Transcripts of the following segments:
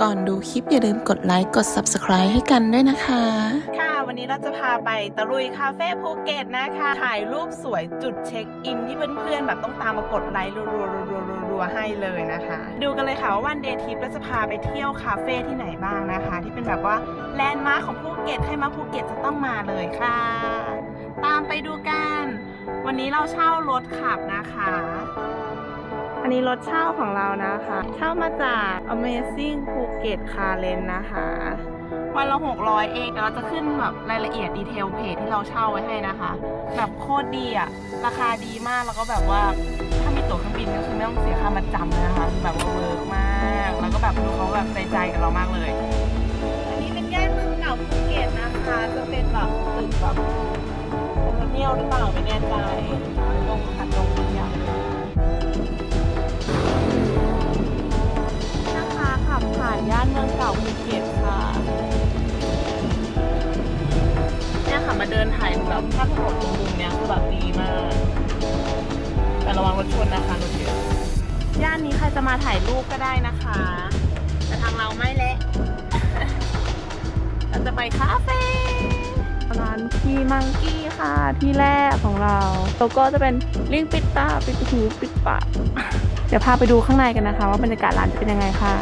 ก่อนดูคลิปอย่าลืมกดไลค์กด Subscribe ให้กันด้วยนะคะ ค่ะ วันนี้เราจะพาไปตะลุยคาเฟ่ภูเก็ตนะคะ ถ่ายรูปสวยจุดเช็คอินที่เพื่อนๆแบบต้องตามมากดไลค์รัวๆๆๆๆให้เลยนะคะ ดูกันเลยค่ะว่าวันเดย์ทริปเราจะพาไปเที่ยวคาเฟ่ที่ไหนบ้างนะคะ ที่เป็นแบบว่าแลนด์มาร์คของภูเก็ตให้มาภูเก็ตจะต้องมาเลยค่ะ ตามไปดูกัน วันนี้เราเช่ารถขับนะคะ อันนี้รถเช่าของเรานะคะ เช่ามาจาก Amazing Phuket Car Rent นะคะวันละ600 เองแต่เราจะขึ้นแบบรายละเอียดดีเทลเพจที่เราเช่าไว้ให้นะคะ แบบโคตรดีอะราคาดีมากแล้วก็แบบว่าถ้ามีตั๋วเครื่องบินก็คือไม่ต้องเสียค่ามัดจำเลยนะคะแบบว่าเวิร์กมาก แล้วก็แบบดูเขาแบบใส่ใจกับเรามากเลย อันนี้เป็นย่านเมืองเก่าภูเก็ตนะคะ จะเป็นแบบตึกแบบโคโลเนียลหรือเปล่าไม่แน่ใจลงขัดลงเรียงานย่านเมืองเก่าภูเก็ตค่ะเนี่ยค่ะมาเดินถ่ายแบบภาพถนนตรงมุมเนี้ยคือแบบดีมาก แต่ระวังรถชนนะคะรถเยอะย่านนี้ใครจะมาถ่ายรูปก็ได้นะคะ แต่ทางเราไม่แหละเราจะไปคาเฟ่ร้านพีมังกี้ค่ะที่แรกของเราโลโก้จะเป็นลิงปิดตาปิดหูปิดปากเดี๋ยวพาไปดูข้างในกันนะคะ ว่าบรรยากาศร้านจะเป็นยังไงค่ะ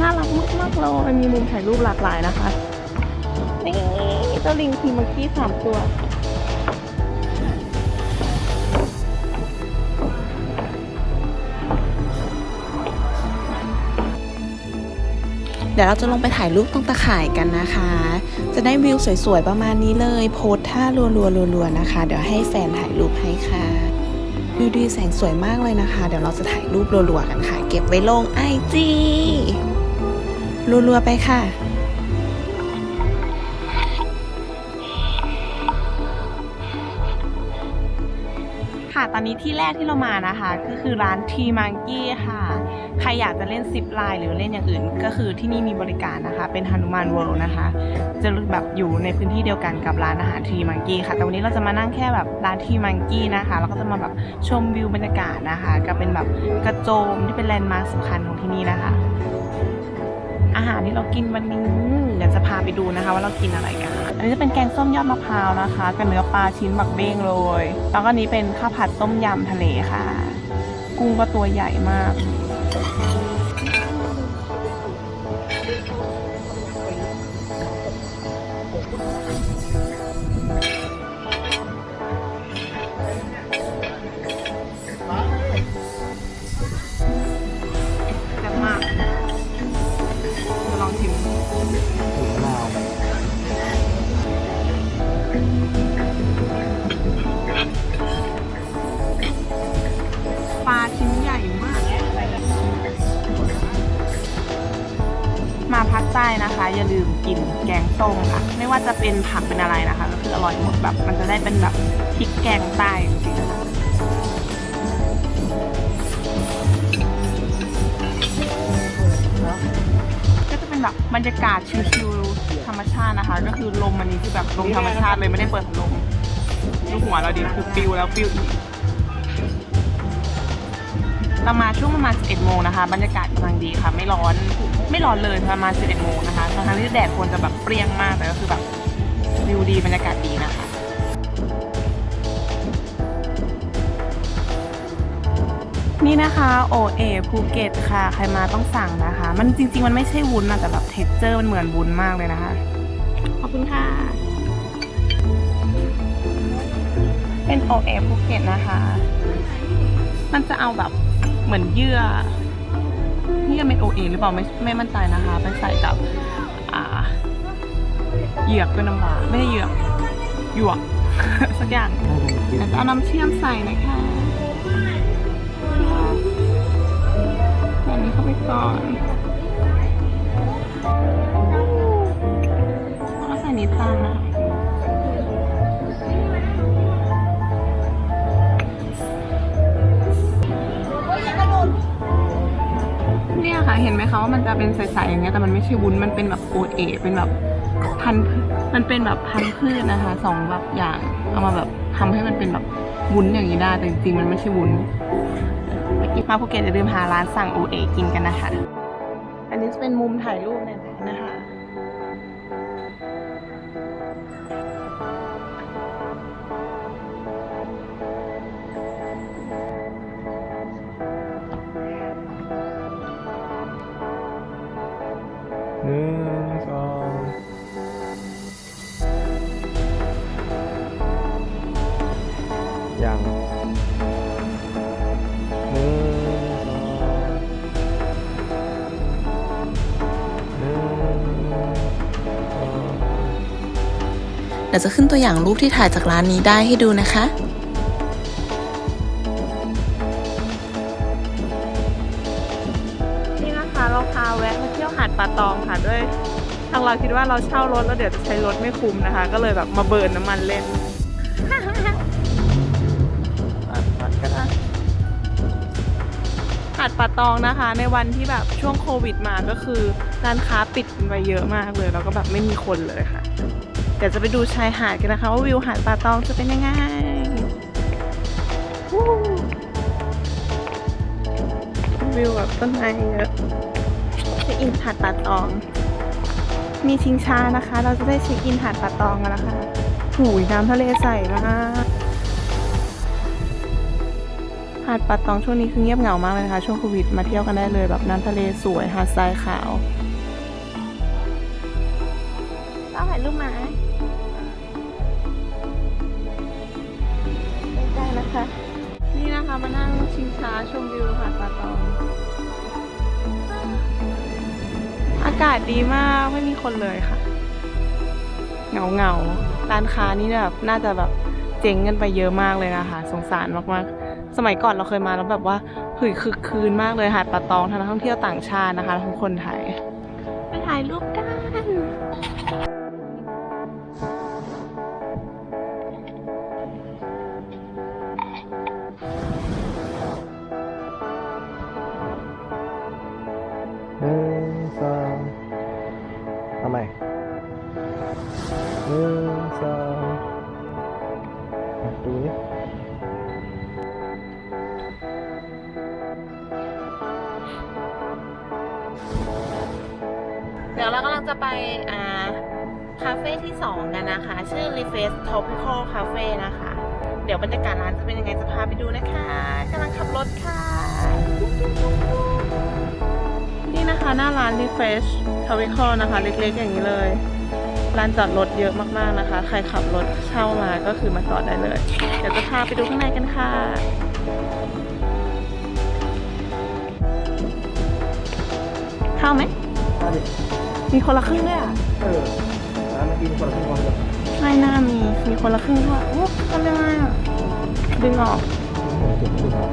น่ารักมากๆเลยมีมุมถ่ายรูปหลากหลายนะคะ นี่เจ้าลิงพีมังกี้สามตัวเดี๋ยวเราจะลงไปถ่ายรูปตรงตะข่ายกันนะคะ จะได้วิวสวยๆ ประมาณนี้เลย โพสท่ารัวๆๆๆนะคะ เดี๋ยวให้แฟนถ่ายรูปให้ค่ะวิวดีแสงสวยมากเลยนะคะ เดี๋ยวเราจะถ่ายรูปรัวๆกันค่ะ เก็บไว้ลงไอจี รัวๆไปค่ะ ค่ะตอนนี้ที่แรกที่เรามานะคะ ก็คือร้านทีมังกี้ค่ะ ใครอยากจะเล่นซิปไลน์หรือเล่นอย่างอื่น ก็คือที่นี่มีบริการนะคะ เป็นฮานุมานเวิลด์นะคะ จะแบบอยู่ในพื้นที่เดียวกันกับร้านอาหารทีมังกี้ค่ะ แต่วันนี้เราจะมานั่งแค่แบบร้านทีมังกี้นะคะ แล้วก็จะมาแบบชมวิวบรรยากาศนะคะกับเป็นแบบกระโจมที่เป็นแลนด์มาร์คสำคัญของที่นี่นะคะ อาหารที่เรากินวันนี้เดี๋ยวจะพาไปดูนะคะว่าเรากินอะไรกัน อันนี้จะเป็นแกงส้มยอดมะพร้าวนะคะกับเนื้อปลาชิ้นหมักเบ้งเลย แล้วก็นนี้เป็นข้าวผัดต้มยำทะเลค่ะ กุ้งก็ตัวใหญ่มาก ใต้นะคะ อย่าลืมกินแกงส้มค่ะ ไม่ว่าจะเป็นผักเป็นอะไรนะคะ ก็คืออร่อยหมดแบบมันจะได้เป็นแบบพริกแกงใต้จริงๆนะคะก็จะเป็นแบบบรรยากาศชิลๆธรรมชาตินะคะ ก็คือลมอันนี้คือแบบลมธรรมชาติเลยไม่ได้เปิดพัดลมดูหัวเราดิคือปิวแล้วปิวอีก เรามาช่วงประมาณ 11 โมงนะคะ บรรยากาศกำลังดีค่ะ ไม่ร้อน ไม่ร้อนเลยประมาณ 11 โมงนะคะทั้งที่แดดควรจะแบบเปรี้ยงมาก แต่ก็คือแบบวิวดีบรรยากาศดีนะคะนี่นะคะโอเอภูเก็ตค่ะ ใครมาต้องสั่งนะคะ มันจริง ๆ มันไม่ใช่วุ้นนะแต่แบบเท็กเจอร์มันเหมือนวุ้นมากเลยนะคะ ขอบคุณค่ะ เป็นโอเอภูเก็ตนะคะ มันจะเอาแบบ เหมือนเยื่อเยื่อเป็นโอเอหรือเปล่าไม่ไม่มั่นใจนะคะไปใส่กับอ่าเหยือกเป็นน้ำหวานไม่ใช่เหยือกหยวกสักอย่างเอาน้ำเชื่อมใส่นะคะอันนี้เข้าไปก่อนแล้วใส่นิดตามนะ เนี่ยค่ะเห็นไหมคะว่ามันจะเป็นใสๆอย่างเงี้ยแต่มันไม่ใช่วุ้นมันเป็นแบบโอเอเป็นแบบพันมันเป็นแบบพันพืชนะคะสองแบบอย่างเอามาแบบทำให้มันเป็นแบบวุ้นอย่างนี้ได้แต่จริงๆมันไม่ใช่วุ้นมาภูเก็ตอย่าลืมหาร้านสั่งโอเอกินกันนะคะ อันนี้จะเป็นมุมถ่ายรูปเนี่ยนะคะ เดี๋ยวจะขึ้นตัวอย่างรูปที่ถ่ายจากร้านนี้ได้ให้ดูนะคะนี่นะคะเราพาแวะมาเที่ยวหาดป่าตองค่ะด้วยทางเราคิดว่าเราเช่ารถแล้วเดี๋ยวจะใช้รถไม่คุ้มนะคะ ก็เลยแบบมาเบิร์นน้ำมันเล่นปัดก็ได้หาดป่าตองนะคะ ในวันที่แบบช่วงโควิดมาก็คือร้านค้าปิดกันไปเยอะมากเลย แล้วก็แบบไม่มีคนเลยค่ะ เดี๋ยวจะไปดูชายหาดกันนะคะว่าวิวหาดป่าตองจะเป็นยังไงวิวแบบต้นไม้เยอะเช็คอินหาดป่าตอง มีชิงช้านะคะ เราจะได้เช็คอินหาดป่าตองกันแล้วค่ะหูยน้ำทะเลใสมากหาดป่าตองช่วงนี้คือเงียบเหงามากเลยนะคะช่วงโควิดมาเที่ยวกันได้เลยแบบน้ำทะเลสวยหาดทรายขาวากาศดีมากไม่มีคนเลยค่ะเงาเงาร้านค้านี่แบบน่าจะแบบเจ๊งกันไปเยอะมากเลยนะคะ สงสารมากๆ สมัยก่อนเราเคยมาแล้วแบบว่าหึยคึกคืนมากเลยหาดป่าตองทั้งนักท่องเที่ยวต่างชาตินะคะทั้งคนไทยไปถ่ายรูปกัน เดี๋ยวเรากำลังจะไปอ่าคาเฟ่ที่ 2 กันนะคะ ชื่อ Refresh Tropical Cafe นะคะ เดี๋ยวบรรยากาศร้านจะเป็นยังไงจะพาไปดูนะคะกำลังขับรถค่ะ นี่นะคะหน้าร้าน Refresh Tropical นะคะ เล็กๆอย่างนี้เลยร้านจอดรถเยอะมากๆนะคะ ใครขับรถเช่ามาก็คือมาจอดได้เลย เดี๋ยวจะพาไปดูข้างในกันค่ะ เข้าไหมมาดิ มีคนละครึ่งด้วยอะเออร้านเมื่อกี้มีคนละครึ่งวันกับไม่น่ามี มีคนละครึ่งด้วยโอ้ทำยังไงอะดึงออกเจ็ดสิบครับ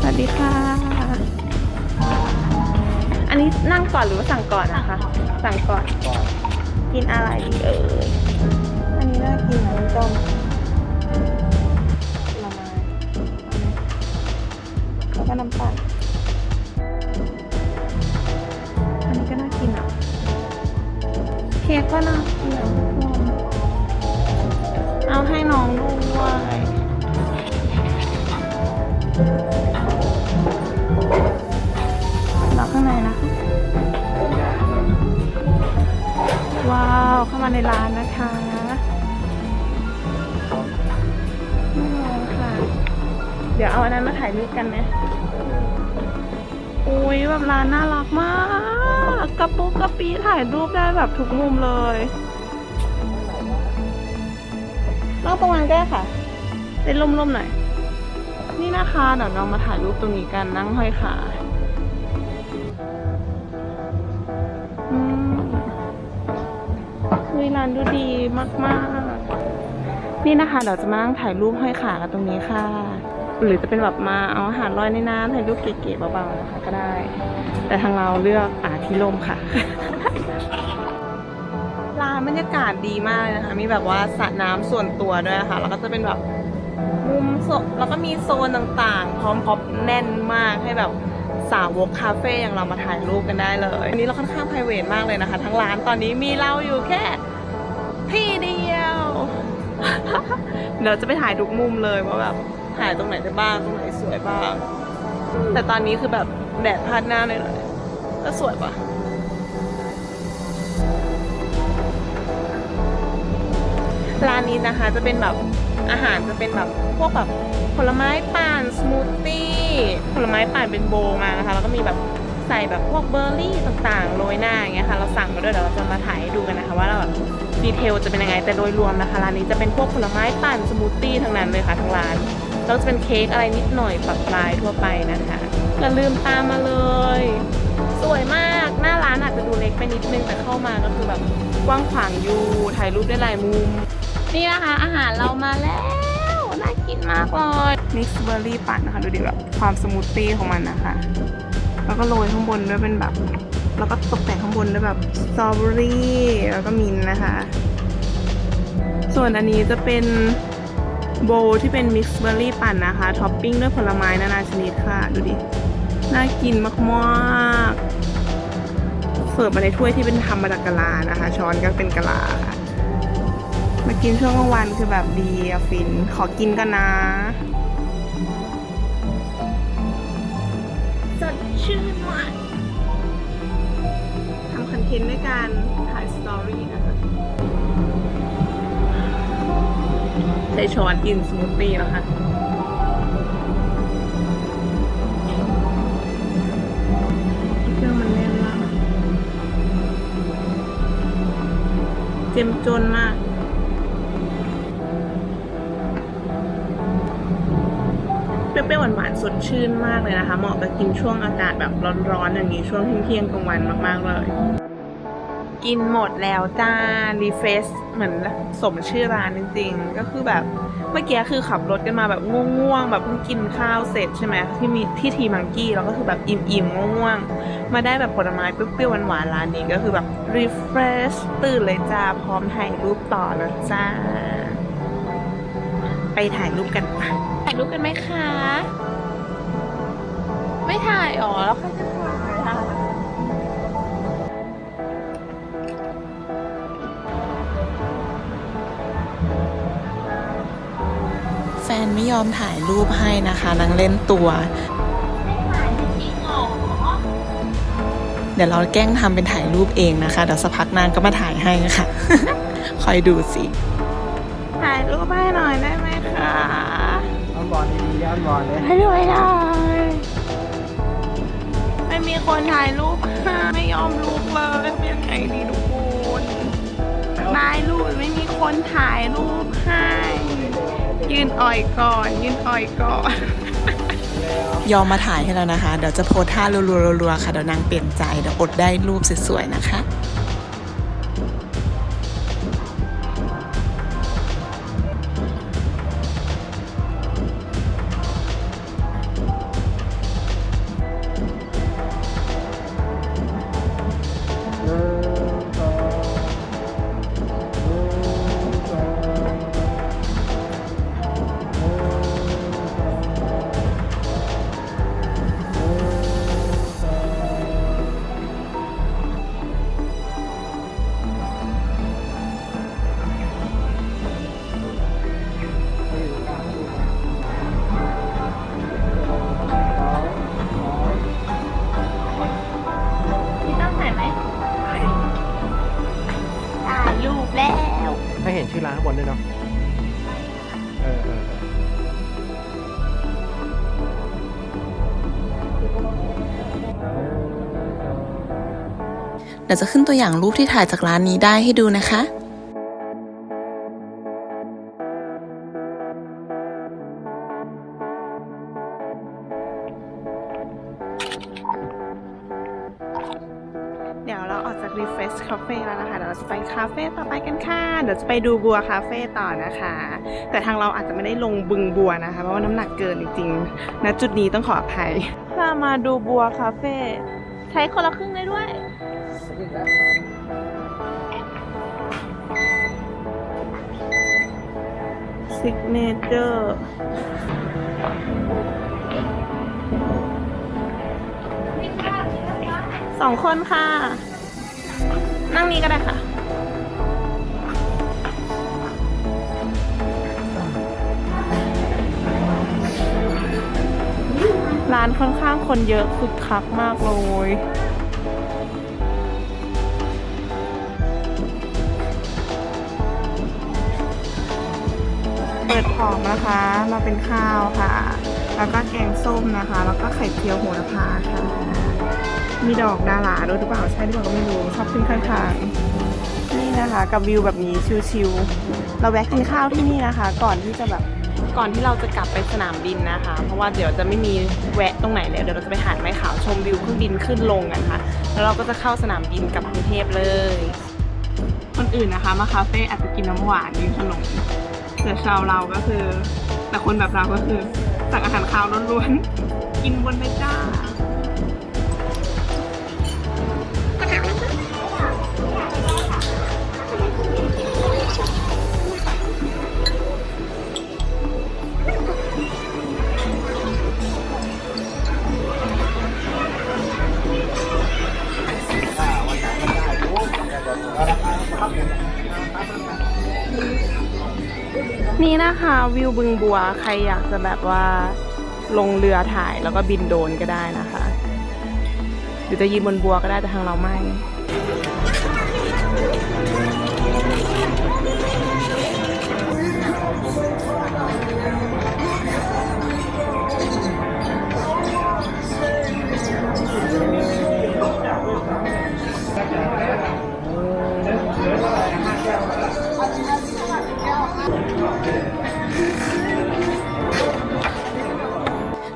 สวัสดีค่ะ อันนี้นั่งก่อนหรือว่าสั่งก่อนนะคะ สั่งก่อนก่อนกินอะไรดีเอ่ยอันนี้น่ากินน้ำต้มผลไม้เอาไหมแล้วก็น้ำปั่น เค้กก็น่ากินะทุกคนเอาให้น้องด้วยแล้วข้างในนะคะ ว้าว เข้ามาในร้านนะคะนี่เลยค่ะ เดี๋ยวเอาอันนั้นมาถ่ายรูปกันไหมอุ้ยแบบร้านน่ารักมาก กระปุกกระปีถ่ายรูปได้แบบทุกมุมเลยเล่าประมาณก็ได้ค่ะเล่นร่มๆหน่อย นี่นะคะเดี๋ยวเรามาถ่ายรูปตรงนี้กันนั่งห้อยขาอืมวิร้านดูดีมากๆ นี่นะคะ เดี๋ยวจะมานั่งถ่ายรูปห้อยขากันตรงนี้ค่ะ หรือจะเป็นแบบมาเอาอาหารลอยในน้ำถ่ายรูปเก๋ๆเบาๆนะคะก็ได้ แต่ทางเราเลือกอ่าที่ร่มค่ะร้านบรรยากาศดีมากเลยนะคะ มีแบบว่าสระน้ำส่วนตัวด้วยค่ะ แล้วก็จะเป็นแบบมุมโซแล้วก็มีโซนต่างๆ พร้อมพอปแน่นมากให้แบบสาวกคาเฟ่อย่างเรามาถ่ายรูปกันได้เลย อันนี้เราค่อนข้าง p r i v a t มากเลยนะคะ ทั้งร้านตอนนี้มีเราอยู่แค่ที่เดียว เดี๋ยวจะไปถ่ายทุกมุมเลยว่าแบบ ถ่ายตรงไหนได้บ้างตรงไหนสวยบ้าง แต่ตอนนี้คือแบบแดดพาดหน้าหน่อยๆก็สวยปะร้านนี้นะคะจะเป็นแบบอาหารจะเป็นแบบพวกแบบผลไม้ปั่นสมูทตี้ผลไม้ปั่นเป็นโบมานะคะแล้วก็มีแบบใส่แบบพวกเบอร์รี่ต่างๆโรยหน้าอย่างเงี้ยค่ะเราสั่งมาด้วยเดี๋ยวเราจะมาถ่ายดูกันนะคะ ว่าเราแบบดีเทลจะเป็นยังไงแต่โดยรวมนะคะร้านนี้จะเป็นพวกผลไม้ปั่นสมูทตี้ทั้งนั้นเลยค่ะทั้งร้าน แล้วจะเป็นเค้กอะไรนิดหน่อยปรับปลายทั่วไปนะคะอย่าลืมตามมาเลย สวยมากหน้าร้านอาจจะดูเล็กไปนิดนึงแต่เข้ามาก็คือแบบกว้างขวางอยู่ถ่ายรูปได้หลายมุม นี่นะคะอาหารเรามาแล้ว น่ากินมากเลยมิกซ์เบอร์รี่ปั่นนะคะ ดูดิแบบความสมูทตี้ของมันนะคะ แล้วก็โรยข้างบนด้วยเป็นแบบ แล้วก็ตกแต่งข้างบนด้วยแบบสตรอเบอรี่แล้วก็มินนะคะ ส่วนอันนี้จะเป็น โบที่เป็นมิกซ์เบอร์รี่ปั่นนะคะ ท็อปปิ้งด้วยผลไม้นานาชนิดค่ะ ดูดิ น่ากินมากๆ เสิร์ฟมาในถ้วยที่เป็นทำมาจากกะลานะคะ ช้อนก็เป็นกะลาค่ะ มากินช่วงกลางวันคือแบบดีอะฟิน ขอกินกันนะ สดชื่นมากทำคอนเทนต์ด้วยการถ่ายสตอรี่นะคะ ใช้ช้อนกินสมูทตี้แล้วค่ะเครื่องมันแน่นมากเจ็มจนมากเปรี้ยวๆหวานๆสดชื่นมากเลยนะคะ เหมาะกับกินช่วงอากาศแบบร้อนๆอย่างนี้ช่วงเที่ยงๆกลางวันมากๆเลย กินหมดแล้วจ้า รีเฟสเหมือนสมชื่อร้านจริงๆ ก็คือแบบเมื่อกี้คือขับรถกันมาแบบง่วงๆ แบบเพิ่งกินข้าวเสร็จใช่ไหมที่มีที่ทีมังกี้แล้วก็คือแบบอิ่มๆ ง่วงๆ มาได้แบบผลไม้เปรี้ยวๆหวานๆร้านนี้ก็คือแบบรีเฟรชตื่นเลยจ้า พร้อมถ่ายรูปต่อแล้วจ้า ไปถ่ายรูปกันถ่ายรูปกันไหมคะ ไม่ถ่ายอ๋อแล้วใครจะถ่าย นไม่ยอมถ่ายรูปให้นะคะนางเล่นตัว เดี๋ยวเราแกล้งทำเป็นถ่ายรูปเองนะคะ เดี๋ยวสักพักนางก็มาถ่ายให้ค่ะ คอยดูสิ ถ่ายรูปให้หน่อยได้ไหมคะย้อนบอลดีๆย้อนบอลเลยให้ด้วยได้ไม่มีคนถ่ายรูปให้ไม่ยอมลุกเลยเป็นยังไงดีทุกคนได้รูปไม่มีคนถ่ายรูปให้ ยืนอ่อยก่อน ยืนอ่อยก่อน ยอมมาถ่ายให้แล้วนะคะ เดี๋ยวจะโพสท่ารัวๆๆๆค่ะ เดี๋ยวนางเปลี่ยนใจ เดี๋ยวอดได้รูปสวยๆนะคะ ให้เห็นชื่อร้านข้างบนด้วยเนาะเออเออเออเดี๋ยวจะขึ้นตัวอย่างรูปที่ถ่ายจากร้านนี้ได้ให้ดูนะคะ ไปดูบัวคาเฟ่ต่อนะคะ แต่ทางเราอาจจะไม่ได้ลงบึงบัวนะคะ เพราะว่าน้ำหนักเกินจริงๆณจุดนี้ต้องขออภัยถ้ามาดูบัวคาเฟ่ใช้คนละครึ่งได้ด้วยซิกเนเจอร์สองคนค่ะ นั่งนี้ก็ได้ค่ะ ร้านค่อนข้างคนเยอะคึกคักมากเลยเปิดพร้อมนะคะ มาเป็นข้าวค่ะ แล้วก็แกงส้มนะคะ แล้วก็ไข่เจียวโหระพาค่ะ มีดอกดาราด้วยหรือเปล่าใช่หรือเปล่าก็ไม่รู้ชอบขึ้นข้างๆนี่นะคะ กับวิวแบบนี้ชิลๆเราแวะกินข้าวที่นี่นะคะ ก่อนที่จะแบบ ก่อนที่เราจะกลับไปสนามบินนะคะ เพราะว่าเดี๋ยวจะไม่มีแวะตรงไหนเลยเดี๋ยวเราจะไปหาดไม้ขาวชมวิวเครื่องบินขึ้นลงกันค่ะ แล้วเราก็จะเข้าสนามบินกลับกรุงเทพเลย คนอื่นนะคะมาคาเฟ่อาจจะกินน้ำหวานกินขนมแต่ชาวเราก็คือ แต่คนแบบเราก็คือสั่งอาหารคาวล้วนๆกินบนไปจ้า นี่นะคะวิวบึงบัวใครอยากจะแบบว่าลงเรือถ่ายแล้วก็บินโดนก็ได้นะคะหรือจะยืนบนบัวก็ได้แต่ทางเราไม่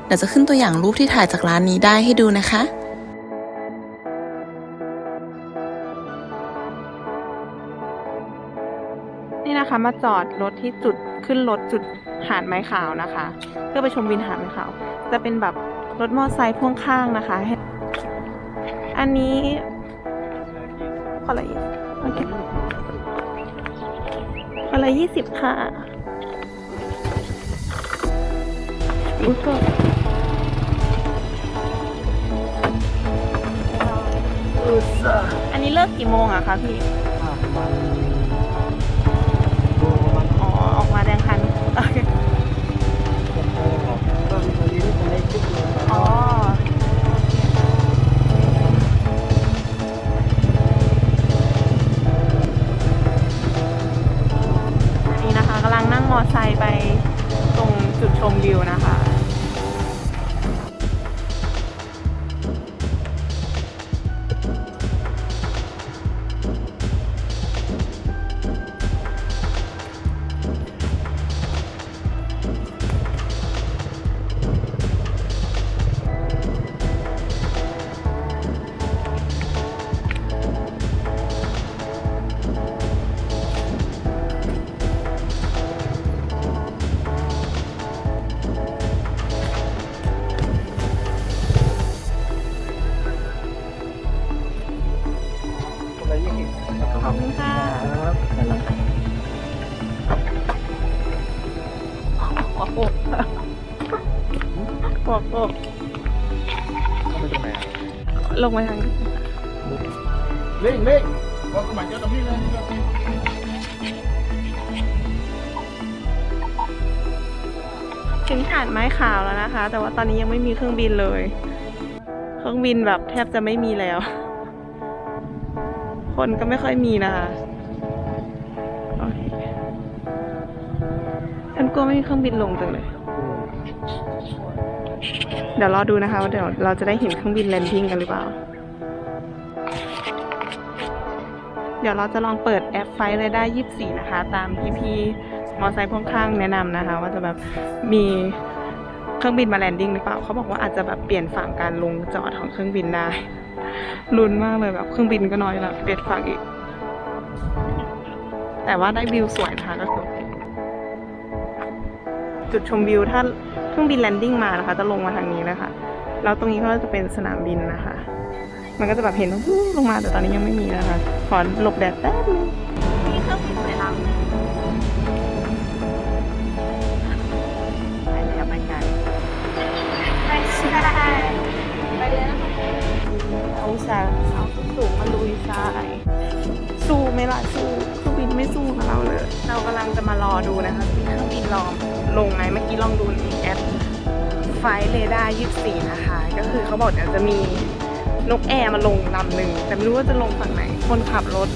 เดี๋ยวจะขึ้นตัวอย่างรูปที่ถ่ายจากร้านนี้ได้ให้ดูนะคะนี่นะคะมาจอดรถที่จุดขึ้นรถจุดหาดไม้ขาวนะคะ เพื่อไปชมวินหาดไม้ขาว จะเป็นแบบรถมอเตอร์ไซค์พ่วงข้างนะคะ อันนี้คนละยี่โอเคคนละยี่สิบค่ะอุก อันนี้เลิกกี่โมงอะคะพี่ งมาทางนี้เล่งเล่งก็สมัยเจอตรงนี้เลยถึงหาดไม้ขาวแล้วนะคะ แต่ว่าตอนนี้ยังไม่มีเครื่องบินเลย เครื่องบินแบบแทบจะไม่มีแล้ว คนก็ไม่ค่อยมีนะคะโอเคฉันกลัวไม่มีเครื่องบินลงจังเลย เดี๋ยวรอดูนะคะว่าเดี๋ยวเราจะได้เห็นเครื่องบินแลนดิ้งกันหรือเปล่า เดี๋ยวเราจะลองเปิดแอปไฟล์เลยได้ 24 นะคะ ตามที่พี่มอไซค์พ่วงข้างแนะนำนะคะ ว่าจะแบบมีเครื่องบินมาแลนดิ้งหรือเปล่าเขาบอกว่าอาจจะแบบเปลี่ยนฝั่งการลงจอดของเครื่องบินได้ลุ้นมากเลยแบบเครื่องบินก็น้อยแล้วเปลี่ยนฝั่งอีก แต่ว่าได้วิวสวยนะคะก็คือ จุดชมวิวถ้าเครื่องบินแลนดิ้งมานะคะ จะลงมาทางนี้นะคะแล้วตรงนี้ก็จะเป็นสนามบินนะคะ มันก็จะแบบเห็นว่าวู้ลงมาแต่ตอนนี้ยังไม่มีนะคะ ขอหลบแดดแป๊บนึงมีเครื่องบินสวยลำไปแล้วไปกันไปใช่ไปเลยนะคะเอาสายเอาสูงมาลุยทรายสู้ไหม่ล่ะสู้เครื่องบิน ไม่สู้กับเราเลย เรากำลังจะมารอดูนะคะมีเครื่องบินรอลงไหมเมื่อกี้ลองดูในแอปไฟเรดาร์24นะคะ ก็คือเขาบอกเดี๋ยวจะมีนกแอร์มาลงลำหนึ่งแต่ไม่รู้ว่าจะลงฝั่งไหน คนขับรถ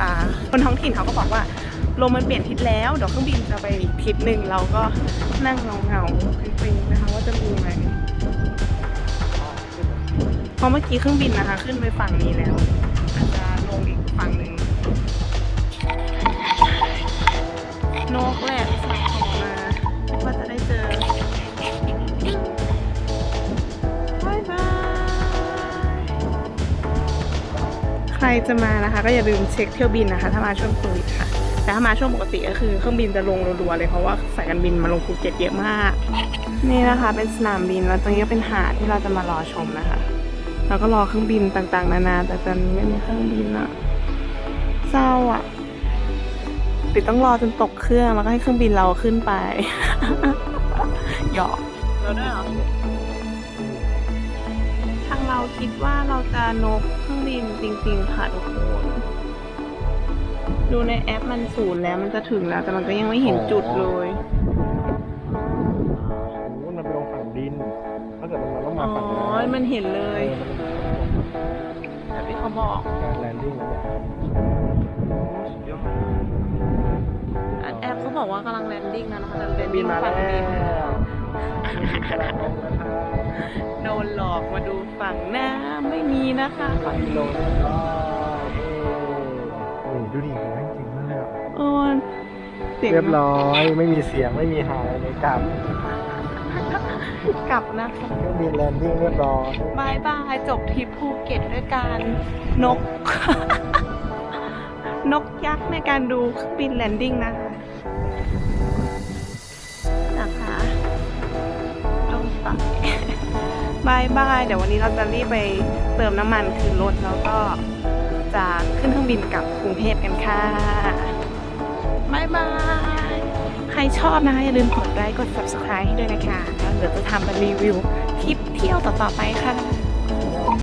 อ่าคนท้องถิ่นเขาก็บอกว่าลมมันเปลี่ยนทิศแล้วเดี๋ยวเครื่องบินจะไปอีกทิศหนึ่งเราก็นั่งเงาเงาๆฟิงๆนะคะว่าจะมีไหมเพราะเมื่อกี้เครื่องบินนะคะ ขึ้นไปฝั่งนี้แล้วอาจจะลงอีกฝั่งหนึ่ง นกแหละสั่งของมาว่าจะได้เจอบายบาย ใครจะมานะคะ ก็อย่าลืมเช็คเที่ยวบินนะคะ ถ้ามาช่วงโควิดค่ะ แต่ถ้ามาช่วงปกติก็คือเครื่องบินจะลงรัวๆเลยเพราะว่าสายการบินมาลงภูเก็ตเยอะมาก นี่นะคะเป็นสนามบินแล้วตรงนี้ก็เป็นหาดที่เราจะมารอชมนะคะแล้วก็รอเครื่องบินต่างๆ นานา แต่ตอนนี้ไม่มีเครื่องบินอะเศร้าอะ ติดต้องรอจนตกเครื่องแล้วก็ให้เครื่องบินเราขึ้นไป หยอกเราด้วยเหรอทางเราคิดว่าเราจะนกเครื่องบินจริง ๆ ค่ะทุกคนดูในแอปมันศูนย์แล้วมันจะถึงแล้วแต่มันก็ยังไม่เห็นจุดเลยโอ้มันไปลงฝั่งดินถ้าเกิดมันต้องอ๋มาอฝั่งน้ำมันเห็นเลยแบบที่เขาบอกการแลนดิ้งแล้วเนี่ย สุดยอด แอปเขาบอกว่ากำลังแลนดิ้งนะนะคะแต่แลนบิดิ้นงมาฝั่งแล้ดินวกำลังลงนะครับโดนหลอกมาดูฝั่งหน้าไม่มีนะคะฝั่งกิโลเรียบร้อยเอ้โอ้ยดูดิแม่งจริงมากโอ้ยเสียงเรียบร้อยไม่มีเสียงไม่มีหายเลยกลับ กลับนะคะเครื่องบินแลนดิ้งเรียบร้อยบายบายจบทริปภูเก็ตด้วยการนกนกยักษ์ในการดูเครื่องบินแลนดิ้งนะคะนะคะ ต้องบายบายเดี๋ยววันนี้เราจะรีบไปเติมน้ำมันคืนรถแล้วก็จะขึ้นเครื่องบินกลับกรุงเทพกันค่ะบายบาย ใครชอบนะคะอย่าลืมกดไลค์กด subscribe ให้ด้วยนะคะแล้วเดี๋ยวจะทำเป็นรีวิวทริปเที่ยวต่อๆไปค่ะ